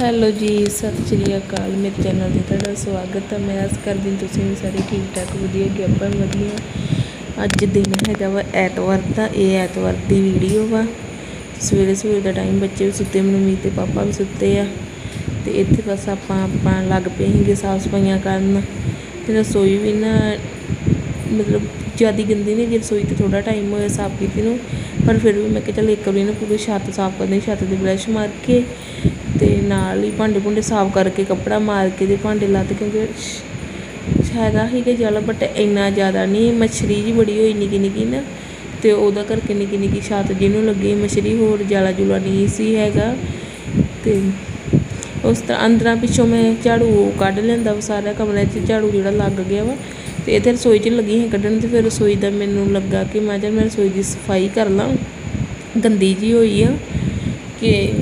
Hello ਜੀ, ਸਤਿ ਸ਼੍ਰੀ ਅਕਾਲ, ਮੇਰੇ ਚੈਨਲ ਤੇ ਤੁਹਾਡਾ ਸਵਾਗਤ ਹੈ। ਮੈਂ ਆਸ ਕਰਦੀ ਤੁਸੀਂ ਵੀ ਸਾਰੇ ਠੀਕ ਠਾਕ ਵਧੀਆ ਕਿ ਆਪਾਂ ਵੀ ਵਧੀਆ ਅੱਜ ਦਿਨ ਹੈਗਾ ਵਾ ਐਤਵਾਰ ਦਾ, ਇਹ ਐਤਵਾਰ ਦੀ ਵੀਡੀਓ ਵਾ। ਸਵੇਰੇ ਸਵੇਰੇ ਦਾ ਟਾਈਮ ਬੱਚੇ ਵੀ ਸੁੱਤੇ ਮਨਮੀਤ ਤੇ ਪਾਪਾ ਵੀ ਸੁੱਤੇ ਆ। ਤੇ ਇੱਥੇ ਬਸ ਆਪਾਂ ਆਪਾਂ ਲੱਗ ਪਏ ਸੀਗੇ ਸਾਫ਼ ਸਫਾਈਆਂ ਕਰਨ। ਤੇ ਰਸੋਈ ਵੀ ਨਾ, ਮਤਲਬ ਜ਼ਿਆਦਾ ਗੰਦੀ ਨਹੀਂ ਜੇ ਰਸੋਈ ਤੇ ਥੋੜਾ ਟਾਈਮ ਹੋਇਆ ਸਾਫ਼ ਕੀਤੀ ਨੂੰ। ਪਰ ਫਿਰ ਵੀ ਮੈਂ ਕਿਹਾ ਚੱਲ ਇੱਕ ਵਾਰੀ ਨਾ ਪੂਰੀ ਛੱਤ ਸਾਫ਼ ਕਰਦੇ ਛੱਤ ਤੇ ਬਰਸ਼ ਮਾਰ ਕੇ ਤੇ ਨਾਲ ਹੀ ਭਾਂਡੇ ਭੁੰਡੇ ਸਾਫ਼ ਕਰਕੇ ਕੱਪੜਾ ਮਾਰ ਕੇ ਤੇ ਭਾਂਡੇ ਲੱਤ ਕਿਉਂਕਿ ਹੈਗਾ ਹੀ ਕਿ ਜਲ ਬਟ ਇੰਨਾ ਜ਼ਿਆਦਾ ਨਹੀਂ ਮੱਛਰੀ ਜੀ ਬੜੀ ਹੋਈ ਨਿੱਕੀ ਨਿੱਕੀ ਨਾ ਤੇ ਉਹਦਾ ਕਰਕੇ ਨਿੱਕੀ ਨਿੱਕੀ ਛੱਤ ਜਿਹਨੂੰ ਲੱਗੀ ਮੱਛਰੀ ਹੋਰ ਜਾਲਾ ਜੁਲਾ ਨਹੀਂ ਸੀ ਹੈਗਾ ਤੇ ਉਸ ਤਰ੍ਹਾਂ ਅੰਦਰਾਂ ਪਿੱਛੋਂ ਮੈਂ ਝਾੜੂ ਕੱਢ ਲੈਂਦਾ ਵਾ ਸਾਰਾ ਕਮਰੇ 'ਚ, ਝਾੜੂ ਜਿਹੜਾ ਲੱਗ ਗਿਆ ਵਾ ਤੇ ਇੱਥੇ ਰਸੋਈ 'ਚ ਲੱਗੀ ਸੀ ਕੱਢਣ ਤੇ ਫਿਰ ਰਸੋਈ ਦਾ ਮੈਨੂੰ ਲੱਗਾ ਕਿ ਮੈਂ ਚੱਲ ਮੈਂ ਰਸੋਈ ਦੀ ਸਫ਼ਾਈ ਕਰ ਲਾਂ। ਗੰਦੀ ਜੀ ਹੋਈ ਆ ਕਿ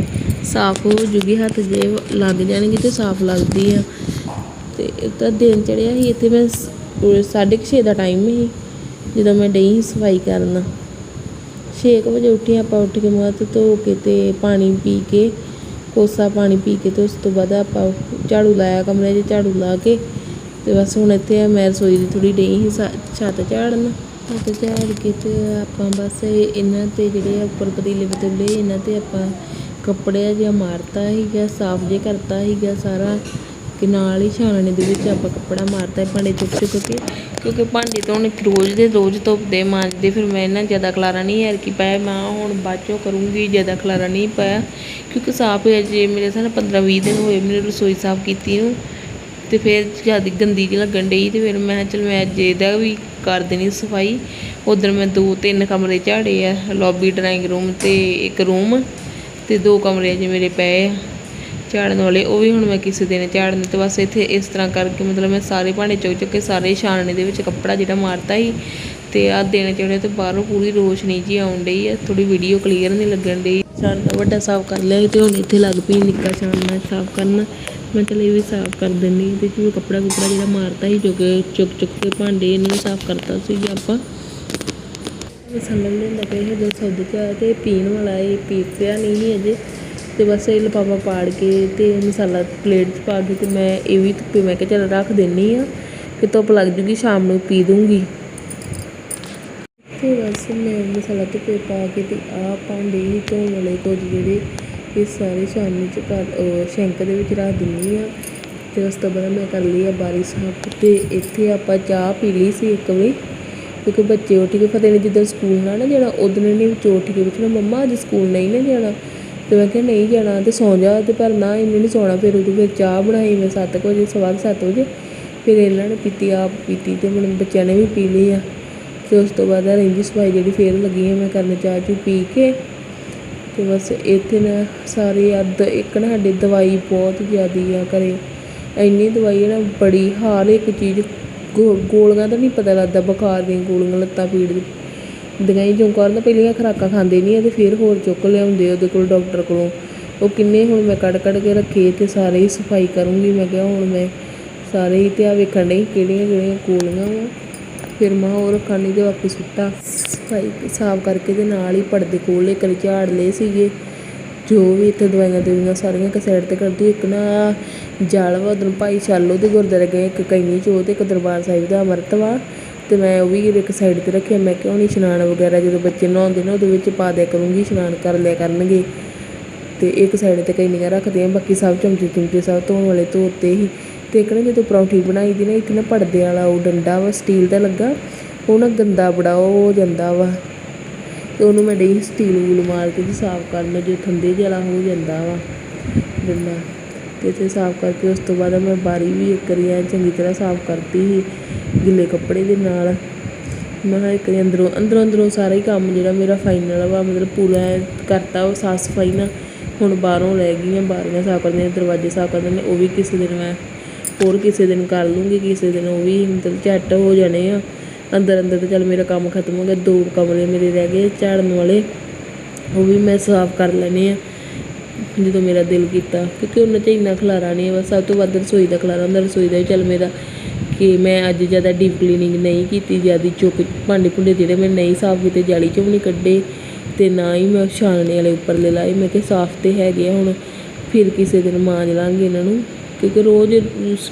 ਸਾਫ਼ ਹੋ ਜੂਗੀ, ਹੱਥ ਜੇ ਲੱਗ ਜਾਣਗੇ ਤੇ ਸਾਫ਼ ਲੱਗਦੀ ਆ। ਤੇ ਤਾਂ ਦਿਨ ਚੜਿਆ ਸੀ, ਇੱਥੇ ਮੈਂ ਸ- ਉਹ ਸਾਢੇ ਕੁ ਛੇ ਦਾ ਟਾਈਮ ਸੀ, ਜਦੋਂ ਮੈਂ ਡਈ ਸੀ ਸਫ਼ਾਈ ਕਰਨ। ਛੇ ਕੁ ਵਜੇ ਉੱਠੀ ਆਪਾਂ ਉੱਠ ਕੇ ਮੂੰਹ ਧੋ ਕੇ ਤੇ ਪਾਣੀ ਪੀ ਕੇ, ਕੋਸਾ ਪਾਣੀ ਪੀ ਕੇ ਤੇ ਉਸ ਤੋਂ ਬਾਅਦ ਆਪਾਂ ਝਾੜੂ ਲਾਇਆ, ਕਮਰੇ 'ਚ ਝਾੜੂ ਲਾ ਕੇ ਤੇ ਬਸ ਹੁਣ ਇੱਥੇ ਮੈਂ ਰਸੋਈ ਦੀ ਥੋੜੀ ਡਈ ਸੀ ਸਾ- ਛੱਤ ਝਾੜਨ। ਛੱਤ ਝਾੜ ਕੇ ਤੇ ਆਪਾਂ ਬਸ ਇਹਨਾਂ ਤੇ ਜਿਹੜੇ ਆ ਉੱਪਰ ਪਤੀਲੇ ਪਤੀਲੇ, ਇਹਨਾਂ ਤੇ ਆਪਾਂ ਕੱਪੜੇ ਜਿਹਾ ਮਾਰਤਾ ਸੀਗਾ, ਸਾਫ਼ ਜੇ ਕਰਤਾ ਸੀਗਾ ਸਾਰਾ। ਕਿ ਨਾਲ ਹੀ ਛਾਣਨੇ ਦੇ ਵਿੱਚ ਆਪਾਂ ਕੱਪੜਾ ਮਾਰਤਾ ਹੈ ਭਾਂਡੇ ਚੁੱਕ ਚੁੱਕ ਕੇ। ਕਿਉਂਕਿ ਭਾਂਡੇ ਤਾਂ ਹੁਣ ਰੋਜ਼ ਦੇ, ਰੋਜ਼ ਧੁੱਪਦੇ, ਮਾਂਜਦੇ, ਫਿਰ ਮੈਂ ਇਹਨਾਂ ਜ਼ਿਆਦਾ ਖਲਾਰਾ ਨਹੀਂ ਯਾਰ ਕੀ ਪਾਇਆ। ਮੈਂ ਹੁਣ ਬਾਅਦ ਚੋਂ ਕਰੂੰਗੀ, ਜ਼ਿਆਦਾ ਖਲਾਰਾ ਨਹੀਂ ਪਾਇਆ। ਕਿਉਂਕਿ ਸਾਫ਼ ਹੈ ਜੇ ਮੇਰੇ ਸਾਨ 15 20 ਦਿਨ ਹੋਏ, ਮੇਰੇ ਰਸੋਈ ਸਾਫ਼ ਕੀਤੀ ਨੂੰ। ਤੇ ਫਿਰ ਜ਼ਿਆਦਾ ਗੰਦੀ ਜਿਹੀ ਲੱਗਣ ਡਈ ਤੇ ਫਿਰ ਮੈਂ ਕਿਹਾ ਚੱਲ ਮੈਂ ਅੱਜ ਇਹਦਾ ਵੀ ਕਰ ਦੇਣੀ ਸਫ਼ਾਈ, ਉਧਰ ਮੈਂ ਦੋ ਤਿੰਨ ਕਮਰੇ ਝਾੜੇ ਆ ਲੌਬੀ ਡਰਾਇੰਗ ਰੂਮ ਤੇ ਇੱਕ ਰੂਮ ਤੇ ਦੋ ਕਮਰੇ ਜੇ ਮੇਰੇ ਪਏ ਆ। ਝਾੜਨ ਵਾਲੇ ਉਹ ਵੀ ਹੁਣ ਮੈਂ ਕਿਸੇ ਦਿਨ ਝਾੜਨੇ ਤੇ ਬਸ ਇੱਥੇ ਇਸ ਤਰ੍ਹਾਂ ਕਰਕੇ ਮਤਲਬ ਮੈਂ ਸਾਰੇ ਭਾਂਡੇ ਚੁੱਕ ਚੁੱਕ ਕੇ ਸਾਰੇ ਛਾਣਨੇ ਦੇ ਵਿੱਚ ਕੱਪੜਾ ਜਿਹੜਾ ਮਾਰਤਾ ਸੀ ਤੇ ਆ ਦਿਨ ਚੜਿਆ ਤੇ ਬਾਹਰੋਂ ਪੂਰੀ ਰੋਸ਼ਨੀ ਜੀ ਆਉਣ ਡਈ ਆ ਥੋੜੀ ਵੀਡੀਓ ਕਲੀਅਰ ਨਹੀਂ ਲੱਗਣ ਡਈ। ਛਾਣਨਾ ਵੱਡਾ ਸਾਫ਼ ਕਰ ਲਿਆ ਸੀ ਤੇ ਹੁਣ ਇੱਥੇ ਲੱਗ ਪਈ ਨਿੱਕਾ ਛਾਣਨਾ ਸਾਫ਼ ਕਰਨ। ਮੈਂ ਚਲ ਵੀ ਸਾਫ਼ ਕਰ ਦਿੰਨੀ ਤੇ ਜਿਵੇਂ ਕੱਪੜਾ ਕੁਪੜਾ ਜਿਹੜਾ ਮਾਰਤਾ ਸੀ, ਜੋ ਕਿ ਚੁੱਕ ਚੁੱਕ ਕੇ ਭਾਂਡੇ ਇਹਨੂੰ ਸਾਫ਼ ਕਰਤਾ ਸੀ ਆਪਾਂ। ਮਸਾਲਾ ਲੈਂਦਾ ਪਿਆ ਸੀ ਜੋ ਸੌਦੇ ਚ ਆਇਆ ਤੇ ਪੀਣ ਵਾਲਾ ਇਹ ਪੀਸਿਆ ਨਹੀਂ ਸੀ ਅਜੇ ਤੇ ਬਸ ਇਹ ਲਿਫਾਫਾ ਪਾੜ ਕੇ ਤੇ ਮਸਾਲਾ ਪਲੇਟ 'ਚ ਪਾ ਕੇ ਤੇ ਮੈਂ ਇਹ ਵੀ ਧੁੱਪੇ ਮੈਂ ਕਿਹਾ ਚੱਲ ਰੱਖ ਦਿੰਨੀ ਆ ਕਿ ਧੁੱਪ ਲੱਗ ਜੂਗੀ, ਸ਼ਾਮ ਨੂੰ ਪੀ ਦੂੰਗੀ। ਤੇ ਬਸ ਮੈਂ ਮਸਾਲਾ ਧੁੱਪੇ ਪਾ ਕੇ ਤੇ ਆ ਭਾਂਡੇ ਹੀ ਧੋਣ ਵਾਲੇ ਕੁਝ ਜਿਹੜੇ ਇਹ ਸਾਰੀ ਛਾਨਣੀ 'ਚ ਕਰ ਅਹ ਦੇ ਵਿੱਚ ਰੱਖ ਦਿੰਦੀ ਹਾਂ ਅਤੇ ਉਸ ਤੋਂ ਬਾਅਦ ਮੈਂ ਕਰ ਲਈ ਆ ਬਾਰੀ ਸਾਫ਼। ਅਤੇ ਇੱਥੇ ਆਪਾਂ ਚਾਹ ਪੀ ਲਈ ਸੀ ਇੱਕ ਵਾਰੀ। ਕਿਉਂਕਿ ਬੱਚੇ ਉੱਠ ਕੇ ਫਤਿਹ ਨੇ ਜਿੱਦਾਂ ਸਕੂਲ ਨਾ ਨਾ ਜਾਣਾ ਉਦੋਂ ਨੇ ਵਿੱਚ ਉੱਠ ਕੇ ਪੁੱਛਣਾ, ਮੰਮਾ, ਅੱਜ ਸਕੂਲ ਨਹੀਂ ਨਾ ਜਾਣਾ। ਅਤੇ ਮੈਂ ਕਿਹਾ, ਨਹੀਂ ਜਾਣਾ। ਅਤੇ ਸੌਂ ਜਾ, ਤੇ ਪਰ ਨਾ ਇਹਨੇ ਨਹੀਂ ਸੌਣਾ। ਫਿਰ ਉਹਦੇ ਫਿਰ ਚਾਹ ਬਣਾਈ ਮੈਂ ਸੱਤ ਕੁ ਵਜੇ, ਸਵਾ ਸੱਤ ਵਜੇ। ਫਿਰ ਇਹਨਾਂ ਨੇ ਪੀਤੀ, ਆਪ ਪੀਤੀ ਅਤੇ ਹੁਣ ਬੱਚਿਆਂ ਨੇ ਵੀ ਪੀ ਲਈ ਆ। ਤੇ ਉਸ ਤੋਂ ਬਾਅਦ ਰਹਿੰਦੀ ਸਫ਼ਾਈ ਜਿਹੜੀ, ਫੇਰ ਲੱਗੀ ਹੈ ਮੈਂ ਕਰਨ ਚਾਹ ਚੂ ਪੀ ਕੇ। ਅਤੇ ਬਸ ਇੱਥੇ ਨਾ ਸਾਰੇ ਅੱਧ, ਇੱਕ ਨਾ ਸਾਡੇ ਦਵਾਈ ਬਹੁਤ ਜ਼ਿਆਦਾ ਆ ਘਰ। ਇੰਨੀ ਦਵਾਈ ਹੈ ਨਾ, ਬੜੀ, ਹਰ ਇੱਕ ਚੀਜ਼ ਗੋ- ਗੋਲੀਆਂ ਤਾਂ ਨਹੀਂ ਪਤਾ ਲੱਗਦਾ, ਬੁਖਾਰ ਦੀਆਂ ਗੋਲੀਆਂ ਲੱਤਾਂ ਪੀੜ ਦੀ। ਦਵਾਈ ਜੋ ਕਰਨ ਪਹਿਲੀਆਂ ਖੁਰਾਕਾਂ ਖਾਂਦੇ ਨਹੀਂ ਆ ਅਤੇ ਫਿਰ ਹੋਰ ਚੁੱਕ ਲਿਆਉਂਦੇ ਉਹਦੇ ਕੋਲ ਡਾਕਟਰ ਕੋਲੋਂ। ਉਹ ਕਿੰਨੇ ਹੁਣ ਮੈਂ ਕੱਢ ਕੱਢ ਕੇ ਰੱਖੇ ਤੇ ਸਾਰੇ ਹੀ ਸਫ਼ਾਈ ਕਰੂੰਗੀ। ਮੈਂ ਕਿਹਾ ਹੁਣ ਮੈਂ ਸਾਰੇ ਹੀ ਤੇ ਵੇਖਣ ਨਹੀਂ ਕਿਹੜੀਆਂ ਕਿਹੜੀਆਂ ਗੋਲੀਆਂ ਵਾ। ਫਿਰ ਮੈਂ ਉਹ ਰੱਖਣ ਨਹੀਂ ਤੇ ਵਾਪਸ ਸੁੱਟਾ ਸਫ਼ਾਈ ਸਾਫ਼ ਕਰਕੇ ਤੇ ਨਾਲ ਹੀ ਪਰਦੇ ਕੋਲ ਇੱਕ ਝਾੜ ਲਏ ਸੀਗੇ। ਜੋ ਵੀ ਇੱਥੇ ਦਵਾਈਆਂ ਦਵਾਈਆਂ ਸਾਰੀਆਂ ਇੱਕ ਸਾਈਡ ਤੇ ਕਰਦੀ, ਇੱਕ ਨਾ ਜਲ ਵਾ, ਉਧਰ ਭਾਈ ਛਾਲੋ ਦੇ ਗੁਰਦੁਆਰੇ ਗਏ, ਇੱਕ ਕੈਨੀ ਚੋ ਤੇ ਇੱਕ ਦਰਬਾਰ ਸਾਹਿਬ ਦਾ ਅੰਮ੍ਰਿਤ ਵਾ। ਤੇ ਮੈਂ ਉਹ ਵੀ ਇੱਕ ਸਾਈਡ ਤੇ ਰੱਖਿਆ, ਮੈਂ ਕਿਉਂ ਨਹੀਂ ਇਸ਼ਨਾਨ ਵਗੈਰਾ ਜਦੋਂ ਬੱਚੇ ਨਹਾਉਂਦੇ ਨੇ, ਉਹਦੇ ਵਿੱਚ ਪਾ ਦਿਆ ਕਰੂੰਗੀ, ਇਸ਼ਨਾਨ ਕਰ ਲਿਆ ਕਰਨਗੇ। ਤੇ ਇੱਕ ਸਾਈਡ ਤੇ ਕਈਆਂ ਰੱਖਦੇ ਆ, ਬਾਕੀ ਸਭ ਚਮਚੇ ਚਮਚੇ ਸਭ ਧੋਣ ਵਾਲੇ ਧੋਤੇ ਹੀ ਇੱਕ ਨਾ ਜਦੋਂ ਪਰੌਂਠੀ ਬਣਾਈ ਦੀ ਨਾ, ਇੱਕ ਨਾ ਪਰਦੇ ਵਾਲਾ ਉਹ ਡੰਡਾ ਵਾ ਸਟੀਲ ਦਾ ਲੱਗਾ। ਉਹ ਨਾ ਗੰਦਾ ਬੜਾ ਉਹ ਹੋ ਜਾਂਦਾ ਵਾ। ਤੇ ਉਹਨੂੰ ਮੈਂ ਡਈ ਸਟੀਲ ਵੂਲ ਮਾਰ ਕੇ ਤੇ ਸਾਫ਼ ਕਰਨਾ, ਜੋ ਥੰਦੇ ਜਿਹਾ ਹੋ ਜਾਂਦਾ ਵਾ ਡੰਡਾ। ਤੇ ਤੇ ਸਾਫ਼ ਕਰਕੇ ਉਸ ਤੋਂ ਬਾਅਦ ਮੈਂ ਬਾਰੀ ਵੀ ਇੱਕ ਵਾਰੀ ਐਂ ਚੰਗੀ ਤਰ੍ਹਾਂ ਸਾਫ਼ ਕਰਤੀ ਸੀ, ਗਿੱਲੇ ਕੱਪੜੇ ਦੇ ਨਾਲ। ਮੈਂ ਕਿਹਾ ਇੱਕ ਵਾਰੀ ਅੰਦਰੋਂ ਅੰਦਰੋਂ ਅੰਦਰੋਂ ਸਾਰਾ ਹੀ ਕੰਮ ਜਿਹੜਾ ਮੇਰਾ ਫਾਈਨਲ ਵਾ, ਮਤਲਬ ਪੂਰਾ ਕਰਤਾ ਉਹ ਸਾਫ਼ ਸਫ਼ਾਈ ਨਾਲ। ਹੁਣ ਬਾਹਰੋਂ ਰਹਿ ਗਈਆਂ ਬਾਰੀਆਂ ਸਾਫ਼ ਕਰਨੀਆਂ ਦਰਵਾਜ਼ੇ ਸਾਫ਼ ਕਰਨੇ ਨੇ, ਉਹ ਵੀ ਕਿਸੇ ਦਿਨ ਮੈਂ ਹੋਰ ਕਿਸੇ ਦਿਨ ਕਰ ਲੂੰਗੀ, ਕਿਸੇ ਦਿਨ ਉਹ ਵੀ ਮਤਲਬ ਝੱਟ ਹੋ ਜਾਣੇ ਆ। ਅੰਦਰ ਅੰਦਰ ਤਾਂ ਚੱਲ ਮੇਰਾ ਕੰਮ ਖਤਮ ਹੋ ਗਿਆ, ਦੋ ਕਮਰੇ ਮੇਰੇ ਰਹਿ ਗਏ, ਝਾੜਨ ਵਾਲੇ, ਉਹ ਵੀ ਮੈਂ ਸਾਫ਼ ਕਰ ਲੈਣੇ ਆ, ਜਦੋਂ ਮੇਰਾ ਦਿਲ ਕੀਤਾ। ਕਿਉਂਕਿ ਉਹਨਾਂ 'ਚ ਇੰਨਾ ਖਲਾਰਾ ਨਹੀਂ ਹੈ ਬਸ ਸਭ ਤੋਂ ਵੱਧ ਰਸੋਈ ਦਾ ਖਲਾਰਾ ਹੁੰਦਾ, ਰਸੋਈ ਦਾ ਵੀ ਚੱਲ ਮੇਰਾ ਕਿ ਮੈਂ ਅੱਜ ਜ਼ਿਆਦਾ ਡੀਪ ਕਲੀਨਿੰਗ ਨਹੀਂ ਕੀਤੀ, ਜ਼ਿਆਦਾ ਚੁੱਕ ਭਾਂਡੇ ਭੁੰਡੇ ਜਿਹੜੇ ਮੈਂ ਨਹੀਂ ਸਾਫ਼ ਕੀਤੇ, ਜਾਲੀ 'ਚੋਂ ਵੀ ਨਹੀਂ ਕੱਢੇ, ਤੇ ਨਾ ਹੀ ਮੈਂ ਛਾਣਨੇ ਵਾਲੇ ਉੱਪਰਲੇ ਲਾਏ, ਮੈਂ ਕਿਹਾ ਸਾਫ਼ ਤੇ ਹੈਗੇ ਆ ਹੁਣ, ਫਿਰ ਕਿਸੇ ਦਿਨ ਮਾਂਜ ਲਾਂਗੇ ਇਹਨਾਂ ਨੂੰ। ਕਿਉਂਕਿ ਰੋਜ਼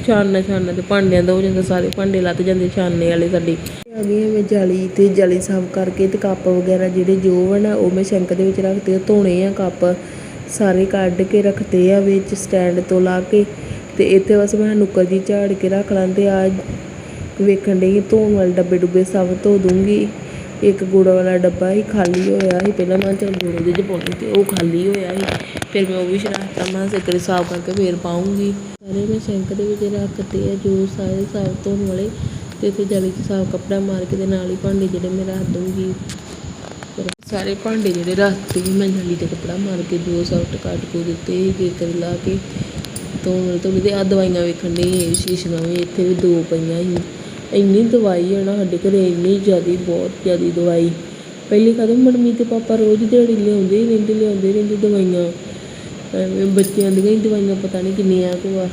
ਛਾਨਣਾ ਛਾਨਣਾ ਤੇ ਭਾਂਡਿਆਂ ਦਾ ਹੋ ਜਾਂਦਾ, ਸਾਰੇ ਭਾਂਡੇ ਲੱਤ ਜਾਂਦੇ ਛਾਨਣੇ ਵਾਲੇ ਸਾਡੇ। ਆ ਗਈ ਮੈਂ ਜਾਲੀ ਤੇ ਜਾਲੀ ਸਾਫ਼ ਕਰਕੇ ਤੇ ਕੱਪ ਵਗੈਰਾ ਜਿਹੜੇ ਜੋ ਵਾ ਨਾ, ਉਹ ਮੈਂ ਸ਼ੰਕ ਦੇ ਵਿੱਚ ਰੱਖਤੇ ਆ ਧੋਣੇ ਆ ਕੱਪ। ਸਾਰੇ ਕੱਢ ਕੇ ਰੱਖਤੇ ਆ ਵਿੱਚ ਸਟੈਂਡ ਤੋਂ ਲਾ ਕੇ ਤੇ ਇੱਥੇ ਬਸ ਮੈਂ ਨੁੱਕਰ ਜੀ ਝਾੜ ਕੇ ਰੱਖ ਲਾਂ ਤੇ ਆ ਵੇਖਣ ਡਈ ਧੋਣ ਵਾਲੇ ਡੱਬੇ ਡੁੱਬੇ ਸਭ ਧੋ ਦੂੰਗੀ। ਇੱਕ ਗੁੜ ਵਾਲਾ ਡੱਬਾ ਹੀ ਖਾਲੀ ਹੋਇਆ ਸੀ। ਪਹਿਲਾਂ ਮੈਂ ਚਲ ਗੁੜ ਦੇ ਚ ਪਾਉਣੀ ਤੇ ਉਹ ਖਾਲੀ ਹੋਇਆ ਸੀ। ਫਿਰ ਮੈਂ ਉਹ ਵੀ ਸ਼ਰਾਤਾ ਮੈਂ ਸਿਕਰੇ ਸਾਫ਼ ਕਰਕੇ ਫੇਰ ਪਾਉਂਗੀ। ਸਾਰੇ ਮੈਂ ਸ਼ੈਂਕ ਦੇ ਵਿੱਚ ਰੱਖਤੇ ਆ, ਜੋ ਸਾਰੇ ਸਾਫ਼ ਧੋਣ ਵਾਲੇ। ਤੇ ਇੱਥੇ ਜਾਲੀ 'ਚ ਸਾਫ਼ ਕੱਪੜਾ ਮਾਰ ਕੇ ਤੇ ਨਾਲ ਹੀ ਭਾਂਡੇ ਜਿਹੜੇ ਮੈਂ ਰੱਖ ਦੂੰਗੀ ਸਾਰੇ ਭਾਂਡੇ ਜਿਹੜੇ ਰੱਖਤੇ ਸੀ, ਮੈਂ ਜਾਲੀ 'ਤੇ ਕੱਪੜਾ ਮਾਰ ਕੇ ਜੋ ਸੌਫਟ ਕੱਟ ਕੋ ਦਿੱਤੇ ਸੀ ਕੇਕਰ ਲਾ ਕੇ। ਧੋਣ ਤੋਂ ਵੀ ਆ ਦਵਾਈਆਂ ਵੇਖਣ ਡਈ ਸ਼ੀਸ਼ੀਆਂ ਵੀ ਇੱਥੇ ਵੀ ਦੋ ਪਈਆਂ ਸੀ। ਇੰਨੀ ਦਵਾਈ ਹੈ ਨਾ, ਸਾਡੇ ਘਰ ਇੰਨੀ ਜ਼ਿਆਦਾ, ਬਹੁਤ ਜ਼ਿਆਦਾ ਦਵਾਈ। ਪਹਿਲੀ ਕਦਮ ਮੰਮੀ ਤੇ ਪਾਪਾ ਰੋਜ਼ ਦਿਹਾੜੀ ਲਿਆਉਂਦੇ ਹੀ ਰਹਿੰਦੇ, ਲਿਆਉਂਦੇ ਰਹਿੰਦੇ ਦਵਾਈਆਂ। ਐਵੇਂ ਬੱਚਿਆਂ ਦੀਆਂ ਹੀ ਦਵਾਈਆਂ, ਪਤਾ ਨਹੀਂ ਕਿੰਨੀਆਂ ਕੁ ਆ।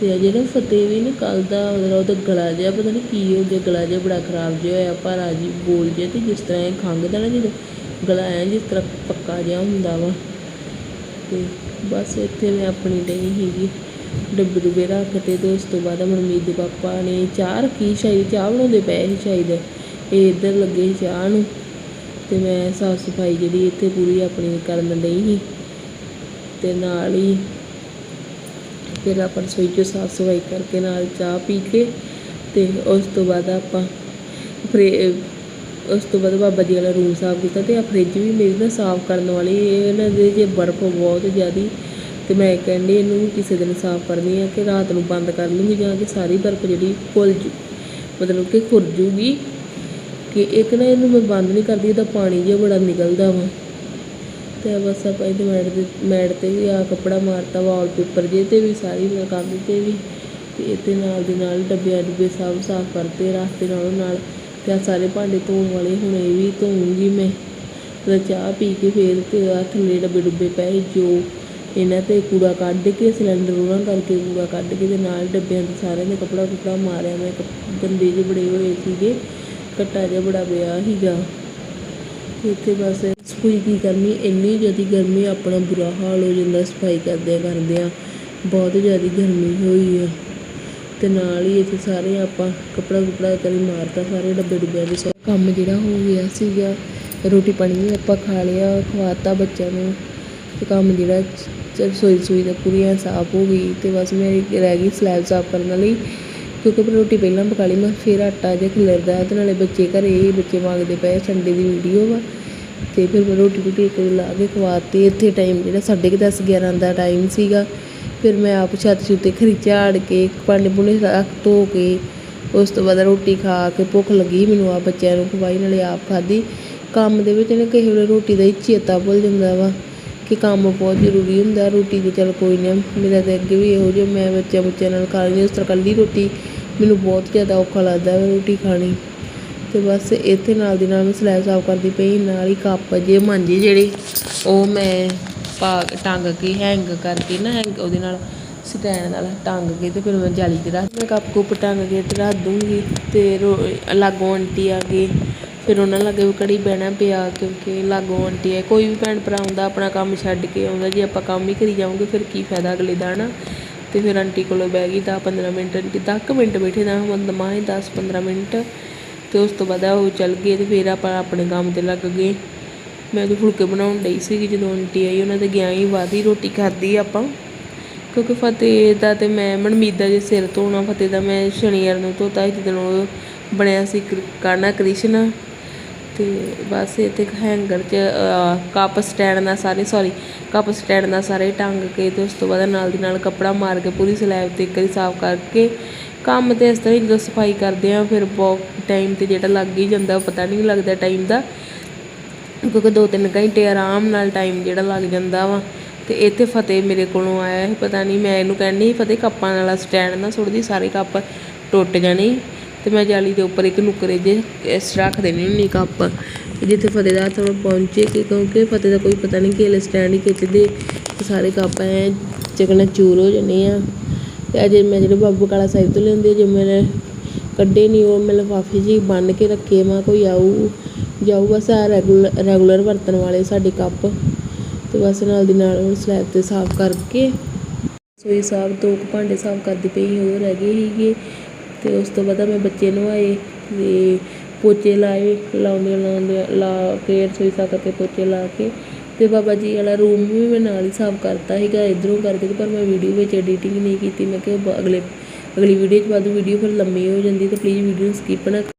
ਤੇ ਆ ਜਿਹੜਾ ਫਤਿਹ ਵੀ ਨਾ ਕੱਲ ਦਾ ਉਹਦਾ ਉਹਦਾ ਗਲਾ ਜਿਹਾ, ਪਤਾ ਨਹੀਂ ਕੀ ਹੋ ਗਿਆ, ਗਲਾ ਜਿਹਾ ਬੜਾ ਖਰਾਬ ਜਿਹਾ ਹੋਇਆ ਭਾਰਾ ਜੀ ਬੋਲ ਜਿਹਾ ਤੇ ਜਿਸ ਤਰ੍ਹਾਂ ਇਹ ਖੰਘਦਾ ਨਾ ਜਦੋਂ ਗਲਾ ਐ ਜਿਸ ਤਰ੍ਹਾਂ ਪੱਕਾ ਜਿਹਾ ਹੁੰਦਾ ਵਾ। ਤੇ ਬਸ ਇੱਥੇ ਮੈਂ ਆਪਣੀ ਡਈ ਸੀਗੀ। ਡੱਬੇ ਡੁੱਬੇ ਰੱਖ ਤੇ ਤੇ ਉਸ ਤੋਂ ਬਾਅਦ ਮਨਮੀਤ ਦੇ ਪਾਪਾ ਨੇ ਚਾਹ ਰੱਖੀ ਸ਼ਾਇਦ ਚਾਹ ਬਣਾਉਂਦੇ ਪਏ ਸੀ ਸ਼ਾਇਦ ਇਹ ਇੱਧਰ ਲੱਗੇ ਸੀ ਚਾਹ ਨੂੰ ਤੇ ਮੈਂ ਸਾਫ਼ ਸਫ਼ਾਈ ਜਿਹੜੀ ਇੱਥੇ ਪੂਰੀ ਆਪਣੀ ਕਰਨ ਲਈ ਸੀ ਤੇ ਨਾਲ ਹੀ ਫਿਰ ਆਪਾਂ ਰਸੋਈ 'ਚ ਸਾਫ਼ ਸਫ਼ਾਈ ਕਰਕੇ ਨਾਲ ਚਾਹ ਪੀ ਕੇ ਤੇ ਉਸ ਤੋਂ ਬਾਅਦ ਆਪਾਂ ਫਰੇ, ਉਸ ਤੋਂ ਬਾਅਦ ਬਾਬਾ ਜੀ ਵਾਲਾ ਰੂਮ ਸਾਫ਼ ਕੀਤਾ ਤੇ ਆ ਫ੍ਰਿਜ ਵੀ ਮੇਰੀ ਨਾ ਸਾਫ਼ ਕਰਨ ਵਾਲੀ ਇਹਨਾਂ ਦੇ ਜੇ ਬਰਫ਼ ਬਹੁਤ ਜ਼ਿਆਦੀ ਤੇ ਮੈਂ ਕਹਿੰਦੀ ਇਹਨੂੰ ਕਿਸੇ ਦਿਨ ਸਾਫ਼ ਕਰਨੀ ਆ ਕਿ ਰਾਤ ਨੂੰ ਬੰਦ ਕਰ ਲੂੰਗੀ ਜਾਂ ਕਿ ਸਾਰੀ ਬਰਫ਼ ਜਿਹੜੀ ਘੁਲ ਜੂ, ਮਤਲਬ ਕਿ ਖੁਰ ਜੂਗੀ, ਕਿ ਇੱਕ ਨਾ ਇਹਨੂੰ ਮੈਂ ਬੰਦ ਨਹੀਂ ਕਰਦੀ, ਇਹਦਾ ਪਾਣੀ ਜਿਹਾ ਬੜਾ ਨਿਕਲਦਾ ਵਾ। ਤੇ ਬਸ ਆਪਾਂ ਇਹਦੇ ਮੈਟ ਦੇ, ਮੈਟ ਤੇ ਵੀ ਆ ਕੱਪੜਾ ਮਾਰਤਾ ਵਾਲਪੇਪਰ ਜੇ ਤੇ ਵੀ ਸਾਰੀ ਮੈਂ ਕੰਮ ਤੇ ਵੀ, ਤੇ ਇੱਥੇ ਨਾਲ ਦੀ ਨਾਲ ਡੱਬਿਆਂ ਡੁੱਬੇ ਸਭ ਸਾਫ਼ ਕਰਤੇ, ਰਾਸਤੇ ਨਾਲੋਂ ਨਾਲ, ਤੇ ਆਹ ਸਾਰੇ ਭਾਂਡੇ ਧੋਣ ਵਾਲੇ, ਹੁਣ ਇਹ ਵੀ ਧੋਊਂਗੀ ਮੈਂ। ਤੇ ਚਾਹ ਪੀ ਕੇ ਫੇਰ ਤੇ ਆ ਥੱਲੇ ਡੱਬੇ ਡੁੱਬੇ ਪਏ, ਜੋ ਇਹਨਾਂ ਤੇ ਕੂੜਾ ਕੱਢ ਕੇ, ਸਿਲੰਡਰ ਉਹਨਾਂ ਕਰਕੇ ਕੂੜਾ ਕੱਢ ਕੇ ਤੇ ਨਾਲ ਡੱਬਿਆਂ ਤੇ ਸਾਰਿਆਂ ਦੇ ਕੱਪੜਾ ਕੁਪੜਾ ਮਾਰਿਆ। ਮੈਂ ਕੱਪ- ਗੰਦੇ ਜਿਹੇ ਬੜੇ ਹੋਏ ਸੀਗੇ, ਘੱਟਾ ਜਿਹਾ ਬੜਾ ਪਿਆ ਸੀਗਾ। ਇੱਥੇ ਬਸ ਸਫ਼ਾਈ ਕੀ ਕਰਨੀ, ਇੰਨੀ ਜ਼ਿਆਦਾ ਗਰਮੀ, ਆਪਣਾ ਬੁਰਾ ਹਾਲ ਹੋ ਜਾਂਦਾ, ਸਫ਼ਾਈ ਕਰਦਿਆਂ ਕਰਦਿਆਂ। ਬਹੁਤ ਜ਼ਿਆਦਾ ਗਰਮੀ ਹੋਈ ਆ। ਤੇ ਨਾਲ ਹੀ ਇੱਥੇ ਸਾਰੇ ਆਪਾਂ ਕੱਪੜਾ ਕੁਪੜਾ ਕਰੀ ਮਾਰਤਾ, ਸਾਰੇ ਡੱਬੇ ਡੁੱਬਿਆਂ ਦੇ ਸਭ ਕੰਮ ਜਿਹੜਾ ਹੋ ਗਿਆ ਸੀਗਾ, ਰੋਟੀ ਪਾਣੀ ਵੀ ਆਪਾਂ ਖਾ ਲਿਆ ਖਵਾਤਾ ਬੱਚਿਆਂ ਨੂੰ। ਤੇ ਕੰਮ ਜਿਹੜਾ ਰਸੋਈ ਰਸੋਈ ਦਾ ਪੂਰੀ ਐਂ ਸਾਫ਼ ਹੋ ਗਈ ਅਤੇ ਬਸ ਮੇਰੀ ਰਹਿ ਗਈ ਸਲੈਬ ਸਾਫ਼ ਕਰਨ ਵਾਲੀ ਕਿਉਂਕਿ ਮੈਂ ਰੋਟੀ ਪਹਿਲਾਂ ਪਕਾ ਲਈ, ਮੈਂ ਫਿਰ ਆਟਾ ਜਿਹਾ ਖਿਲਰਦਾ ਅਤੇ ਨਾਲੇ ਬੱਚੇ ਘਰ ਹੀ ਬੱਚੇ ਮੰਗਦੇ ਪਏ ਸੰਡੇ ਦੀ ਵੀਡੀਓ ਵਾ। ਅਤੇ ਫਿਰ ਮੈਂ ਰੋਟੀ ਰੂਟੀ ਇੱਕ ਲਾ ਕੇ ਖਵਾਤੀ। ਇੱਥੇ ਟਾਈਮ ਜਿਹੜਾ ਸਾਢੇ ਕੁ ਦਸ 11 ਦਾ ਟਾਈਮ ਸੀਗਾ। ਫਿਰ ਮੈਂ ਆਪ ਛੱਤ ਛੁੱਤੇ ਖਰੀ ਝਾੜ ਕੇ ਭਾਂਡੇ ਭੂੰਡੇ ਰੱਖ ਧੋ ਕੇ, ਉਸ ਤੋਂ ਬਾਅਦ ਰੋਟੀ ਖਾ ਕੇ ਭੁੱਖ ਲੱਗੀ ਮੈਨੂੰ ਆ ਬੱਚਿਆਂ ਨੂੰ ਖਵਾਈ, ਨਾਲੇ ਆਪ ਖਾਧੀ। ਕੰਮ ਦੇ ਵਿੱਚ ਨਾ ਕਿਸੇ ਵੇਲੇ ਰੋਟੀ ਦਾ ਹੀ ਚੇਤਾ ਭੁੱਲ ਜਾਂਦਾ ਵਾ। ਕਿ ਕੰਮ ਬਹੁਤ ਜ਼ਰੂਰੀ ਹੁੰਦਾ, ਰੋਟੀ ਤਾਂ ਚੱਲ ਕੋਈ ਨਾ, ਮੇਰਾ ਤਾਂ ਅੱਗੇ ਵੀ ਇਹੋ ਜਿਹਾ, ਮੈਂ ਬੱਚਿਆਂ ਬੱਚਿਆਂ ਨਾਲ ਖਾ ਲੈਂਦੀ ਉਸ ਤਰ੍ਹਾਂ ਇਕੱਲੀ ਰੋਟੀ ਮੈਨੂੰ ਬਹੁਤ ਜ਼ਿਆਦਾ ਔਖਾ ਲੱਗਦਾ ਰੋਟੀ ਖਾਣੀ। ਅਤੇ ਬਸ ਇੱਥੇ ਨਾਲ ਦੀ ਨਾਲ ਮੈਂ ਸਲੈਬ ਸਾਫ਼ ਕਰਦੀ ਪਈ, ਨਾਲ ਹੀ ਕੱਪ ਜੇ ਮਾਂਜੇ ਜਿਹੜੇ, ਉਹ ਮੈਂ ਪਾ ਟੰਗ ਕੇ ਹੈਂਗ ਕਰਕੇ ਨਾ ਹੈਂਗ ਉਹਦੇ ਨਾਲ ਸਟੈਂਡ ਨਾਲ ਟੰਗ ਕੇ ਤੇ ਫਿਰ ਮੈਂ ਜਾਲੀ 'ਤੇ ਰੱਖ ਮੈਂ ਕੱਪ ਕੁੱਪ ਟੰਗ ਕੇ ਤੇ ਰੱਖ ਦੂੰਗੀ ਅਤੇ ਰੋ- ਲਾਗੋਂ ਆਂਟੀ ਆ ਕੇ ਫਿਰ ਉਹਨਾਂ ਲਾਗੇ ਵੀ ਘੜੀ ਬਹਿਣਾ ਪਿਆ ਕਿਉਂਕਿ ਲਾਗੋਂ ਆਂਟੀ ਹੈ। ਕੋਈ ਵੀ ਭੈਣ ਭਰਾ ਆਉਂਦਾ ਆਪਣਾ ਕੰਮ ਛੱਡ ਕੇ ਆਉਂਦਾ, ਜੇ ਆਪਾਂ ਕੰਮ ਹੀ ਕਰੀ ਜਾਵਾਂਗੇ, ਫਿਰ ਕੀ ਫਾਇਦਾ ਅਗਲੇ ਦਾ ਨਾ ਤੇ ਫਿਰ ਆਂਟੀ ਕੋਲੋਂ ਬਹਿ ਗਈ ਦਸ 15 ਮਿੰਟ, ਆਂਟੀ ਦਸ ਕੁ ਮਿੰਟ ਬੈਠੇ ਨਾ ਮਤਲਬ ਮਾਂ ਹੀ 10 15 ਮਿੰਟ। ਤੇ ਉਸ ਤੋਂ ਬਾਅਦ ਉਹ ਚੱਲ ਗਏ ਤੇ ਫਿਰ ਆਪਾਂ ਆਪਣੇ ਕੰਮ ਤੇ ਲੱਗ ਗਏ। ਮੈਂ ਤਾਂ ਫੁਲਕੇ ਬਣਾਉਣ ਡਈ ਸੀਗੀ ਜਦੋਂ ਆਂਟੀ ਆਈ, ਉਹਨਾਂ ਦੇ ਗਿਆ ਹੀ ਵਾਦੀ, ਰੋਟੀ ਖਾਧੀ ਆਪਾਂ। ਕਿਉਂਕਿ ਫਤਿਹ ਦਾ ਤੇ ਮੈਂ, ਮਨਮੀਤ ਦਾ ਜੇ ਸਿਰ ਧੋਣਾ, ਫਤਿਹ ਦਾ ਮੈਂ ਸ਼ਨੀਵਾਰ ਨੂੰ ਧੋਤਾ ਸੀ ਜਦੋਂ ਉਹ ਬਣਿਆ ਸੀ ਕ੍ਰਿ- ਕਾਨਾ ਕ੍ਰਿਸ਼ਨ। ਤੇ ਬਸ ਇੱਥੇ ਹੈਂਗਰ 'ਚ ਕੱਪ ਸਟੈਂਡ ਨਾਲ ਸਾਰੇ ਸੌਰੀ ਕੱਪ ਸਟੈਂਡ ਨਾਲ ਸਾਰੇ ਟੰਗ ਕੇ ਤੇ ਉਸ ਤੋਂ ਬਾਅਦ ਨਾਲ ਦੀ ਨਾਲ ਕੱਪੜਾ ਮਾਰ ਕੇ ਪੂਰੀ ਸਲੈਬ ਤੇ ਇੱਕ ਵਾਰੀ ਸਾਫ਼ ਕਰਕੇ ਕੰਮ ਤੇ ਇਸ ਤਰ੍ਹਾਂ ਹੀ ਜਦੋਂ ਸਫ਼ਾਈ ਕਰਦੇ ਆ ਫਿਰ ਬਹੁਤ ਟਾਈਮ ਤੇ ਜਿਹੜਾ ਲੱਗ ਹੀ ਜਾਂਦਾ, ਪਤਾ ਨਹੀਂ ਲੱਗਦਾ ਟਾਈਮ ਦਾ, ਕਿਉਂਕਿ ਦੋ ਤਿੰਨ ਘੰਟੇ ਆਰਾਮ ਨਾਲ ਟਾਈਮ ਜਿਹੜਾ ਲੱਗ ਜਾਂਦਾ ਵਾ। ਤੇ ਇੱਥੇ ਫਤਿਹ ਮੇਰੇ ਕੋਲੋਂ ਆਇਆ ਸੀ, ਪਤਾ ਨਹੀਂ ਮੈਂ ਇਹਨੂੰ ਕਹਿੰਦੀ ਫਤਿਹ ਕੱਪਾਂ ਵਾਲਾ ਸਟੈਂਡ ਨਾ ਸੁੱਟਦੀ ਸਾਰੇ ਕੱਪ ਟੁੱਟ ਜਾਣੇ। ਤੇ ਮੈਂ ਜਾਲੀ ਦੇ ਉੱਪਰ ਇੱਕ ਨੁਕਰੇ ਜੇ ਇਸ ਰੱਖ ਦੇਣੀ ਹੁੰਦੀ ਕੱਪ ਜਿੱਥੇ ਫਤਿਹ ਦਾ ਹੱਥ ਪਹੁੰਚੇ ਕਿ ਕਿਉਂਕਿ ਫਤਿਹ ਦਾ ਕੋਈ ਪਤਾ ਨਹੀਂ ਕਿ ਸਟੈਂਡ ਹੀ ਖਿੱਚਦੇ ਸਾਰੇ ਕੱਪ ਐ ਚਕਨਾ ਚੂਰ ਹੋ ਜਾਣੇ ਆ। ਤੇ ਅਜੇ ਮੈਂ ਜਿਹੜੇ ਬਾਬੂ ਕਾਲਾ ਸਾਹਿਬ ਤੋਂ ਲੈਂਦੇ ਜੇ ਮੈਂ ਕੱਢੇ ਨਹੀਂ ਉਹ ਮੈਂ ਲਿਫਾਫੇ 'ਚ ਹੀ ਬੰਨ੍ਹ ਕੇ ਰੱਖੇ ਮਾ ਕੋਈ ਆਊ ਜਾਊ ਬਸ ਆ ਰੈਗੂਲਰ ਰੈਗੂਲਰ ਵਰਤਣ ਵਾਲੇ ਸਾਡੇ ਕੱਪ। ਤੇ ਬਸ ਨਾਲ ਦੀ ਨਾਲ ਉਹ ਸਲੈਬ ਤੇ ਸਾਫ਼ ਕਰਕੇ ਸੋਈ ਸਾਫ਼, ਦੋ ਕੁ ਭਾਂਡੇ ਸਾਫ਼ ਕਰਦੀ ਪਈ ਸੀ ਉਹ ਰਹਿ ਅਤੇ ਉਸ ਤੋਂ ਬਾਅਦ ਮੈਂ ਬੱਚੇ ਨਵਾਏ ਅਤੇ ਪੋਚੇ ਲਾਏ ਲਾਉਂਦਿਆਂ ਲਾਉਂਦਿਆਂ ਲਾ ਕੇ ਰਸੋਈ ਸਾਫ਼ ਕਰਕੇ ਪੋਚੇ ਲਾ ਕੇ ਅਤੇ ਬਾਬਾ ਜੀ ਵਾਲਾ ਰੂਮ ਵੀ ਮੈਂ ਨਾਲ ਹੀ ਸਾਫ਼ ਕਰਤਾ ਸੀਗਾ, ਇੱਧਰੋਂ ਕਰਕੇ ਪਰ ਮੈਂ ਵੀਡੀਓ ਵਿੱਚ ਐਡੀਟਿੰਗ ਨਹੀਂ ਕੀਤੀ, ਮੈਂ ਕਿਹਾ ਅਗਲੇ, ਅਗਲੀ ਵੀਡੀਓ 'ਚ ਬਾਅਦ ਵੀਡੀਓ ਫਿਰ ਲੰਮੀ ਹੋ ਜਾਂਦੀ ਅਤੇ ਪਲੀਜ਼ ਵੀਡੀਓ ਨੂੰ ਸਕਿੱਪ ਨਾ